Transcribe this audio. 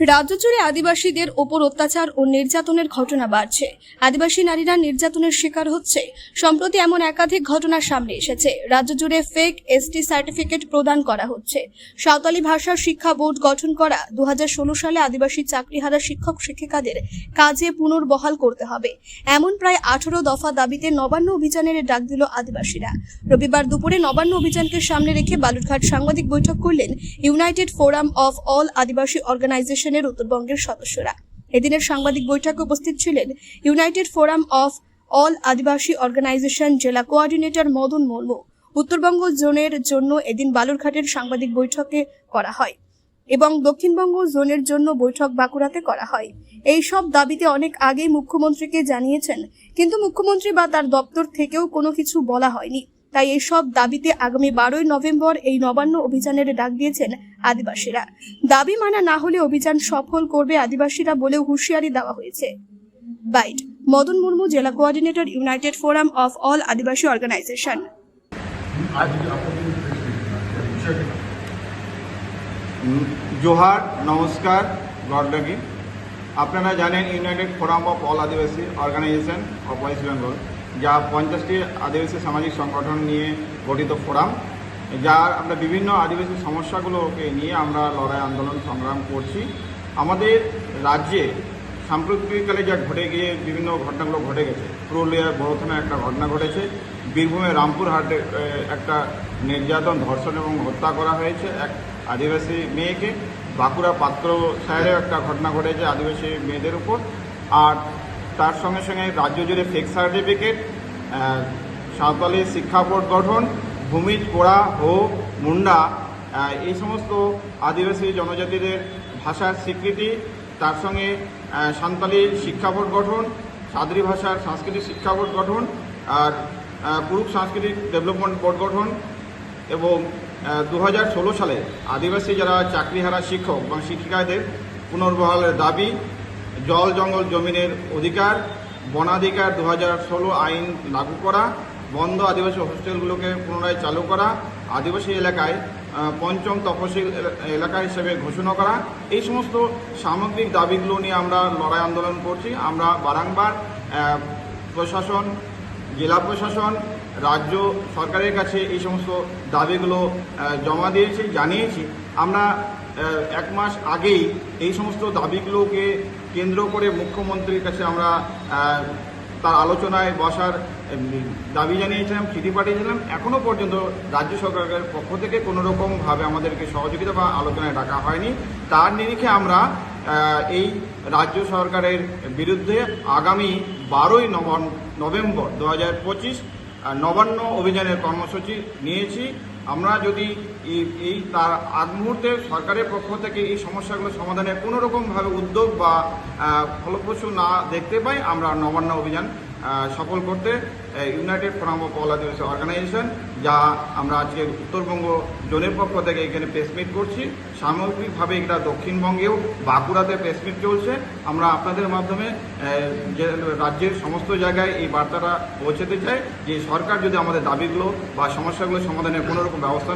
রাজ্য জুড়ে আদিবাসীদের ওপর অত্যাচার ও নির্যাতনের ঘটনা বাড়ছে। আদিবাসী নারীরা নির্যাতনের শিকার হচ্ছে। সম্প্রতি এমন একাধিক ঘটনা সামনে এসেছে। রাজ্য জুড়ে ফেক এসটি সার্টিফিকেট প্রদান করা হচ্ছে। সাঁওতালি ভাষার শিক্ষা বোর্ড গঠন করা দুহাজার ষোলো সালে আদিবাসী চাকরিহারা শিক্ষক শিক্ষিকাদের কাজে পুনর্বহাল করতে হবে। এমন প্রায় আঠারো দফা দাবিতে নবান্ন অভিযানের ডাক দিল আদিবাসীরা। রবিবার দুপুরে নবান্ন অভিযানকে সামনে রেখে বালুরঘাট সাংবাদিক বৈঠক করলেন United Forum of All Adivasi অর্গানাইজেশনের উত্তরবঙ্গের সদস্যরা। এদিনের সাংবাদিক বৈঠকে উপস্থিত ছিলেন United Forum of All Adivasi Organisation জেলা কোঅর্ডিনেটর মদন মুর্মু। উত্তরবঙ্গ জোনের জন্য এদিন বালুরঘাটের সাংবাদিক বৈঠকে করা হয় এবং দক্ষিণবঙ্গ জোনের জন্য বৈঠক বাঁকুড়াতে করা হয়। এই সব দাবিতে অনেক আগেই মুখ্যমন্ত্রীকে জানিয়েছেন, কিন্তু মুখ্যমন্ত্রী বা তার দপ্তর থেকেও কোনো কিছু বলা হয়নি। তাই এই সব দাবিতে আগামী বারোই নভেম্বর এই নবান্ন অভিযানের ডাক দিয়েছেন আদিবাসীরা। দাবি মানা না হলে অভিযান সফল করবে আদিবাসীরা বলেও হুঁশিয়ারি দেওয়া হয়েছে। বাইট মদন মুর্মু জেলা coordinator United Forum of All Adivasi Organisation. Johar নমস্কার গডলাগি আপনারা জানেন United Forum of All Adivasi Organisation of West Bengal যা পঞ্চাশটি আদিবাসী সামাজিক সংগঠন নিয়ে গঠিত ফোরাম। যার আমরা বিভিন্ন আদিবাসী সমস্যাগুলোকে নিয়ে আমরা লড়াই, আন্দোলন, সংগ্রাম করছি। আমাদের রাজ্যে সাম্প্রতিককালে যা ঘটে গিয়ে বিভিন্ন ঘটনাগুলো ঘটে গেছে। পুরুলিয়ার বড় থানায় একটা ঘটনা ঘটেছে। বীরভূমে রামপুরহাটে একটা নির্যাতন, ধর্ষণ এবং হত্যা করা হয়েছে এক আদিবাসী মেয়েকে। বাঁকুড়া পাত্র সাহেবেও একটা ঘটনা ঘটেছে আদিবাসী মেয়েদের উপর। আর তার সঙ্গে সঙ্গে রাজ্য জুড়ে ফেক সার্টিফিকেট সাঁওতালি শিক্ষা বোর্ড গঠন ভূমিজ পোড়া ও মুন্ডা এই সমস্ত আদিবাসী জনজাতিদের ভাষার স্বীকৃতি তার সঙ্গে আহ, সাঁওতালি শিক্ষা বোর্ড গঠন সাদরি ভাষার সাংস্কৃতিক শিক্ষা বোর্ড গঠন আর পুরুষ সাংস্কৃতিক ডেভেলপমেন্ট বোর্ড গঠন এবং দু সালে আদিবাসী যারা চাকরিহারা শিক্ষক এবং শিক্ষিকাদের পুনর্বহালের দাবি জল জঙ্গল জমিনের অধিকার বনাধিকার দু আইন লাগু করা বন্ধ আদিবাসী হোস্টেলগুলোকে পুনরায় চালু করা, আদিবাসী এলাকায় পঞ্চম তফসিল এলা- এলাকা হিসেবে ঘোষণা করা। এই সমস্ত সামগ্রিক দাবিগুলো নিয়ে আমরা লড়াই আন্দোলন করছি। আমরা বারংবার প্রশাসন, জেলা প্রশাসন, রাজ্য সরকারের কাছে এই সমস্ত দাবিগুলো জমা দিয়েছি, জানিয়েছি। আমরা এক মাস আগেই এই সমস্ত দাবিগুলোকে কেন্দ্র করে মুখ্যমন্ত্রীর কাছে আমরা তার আলোচনায় বসার দাবি জানিয়েছিলাম, চিঠি পাঠিয়েছিলাম এখনও পর্যন্ত রাজ্য সরকারের পক্ষ থেকে কোনো রকমভাবে আমাদেরকে সহযোগিতা বা আলোচনায় ডাকা হয়নি। তার নিরিখে আমরা এই রাজ্য সরকারের বিরুদ্ধে আগামী বারোই নভেম্বর দু হাজার পঁচিশ নবান্ন অভিযানের কর্মসূচি নিয়েছি। আমরা যদি এই- তার আগ মুহূর্তে সরকারের পক্ষ থেকে এই সমস্যাগুলো সমাধানে কোনো রকমভাবে উদ্যোগ বা ফলপ্রসূ না দেখতে পাই, আমরা নবান্ন অভিযান সফল করতে United Forum of All Adivasi Organisation যা আমরা আজকে উত্তরবঙ্গ জোনের পক্ষ থেকে এখানে প্রেসমিট করছি। সামগ্রিকভাবে এটা দক্ষিণবঙ্গেও বাঁকুড়াতে প্রেসমিট চলছে। আমরা আপনাদের মাধ্যমে যে রাজ্যের সমস্ত জায়গায় এই বার্তাটা পৌঁছাতে চাই। যে সরকার যদি আমাদের দাবিগুলো বা সমস্যাগুলো সমাধানের কোনো রকম ব্যবস্থা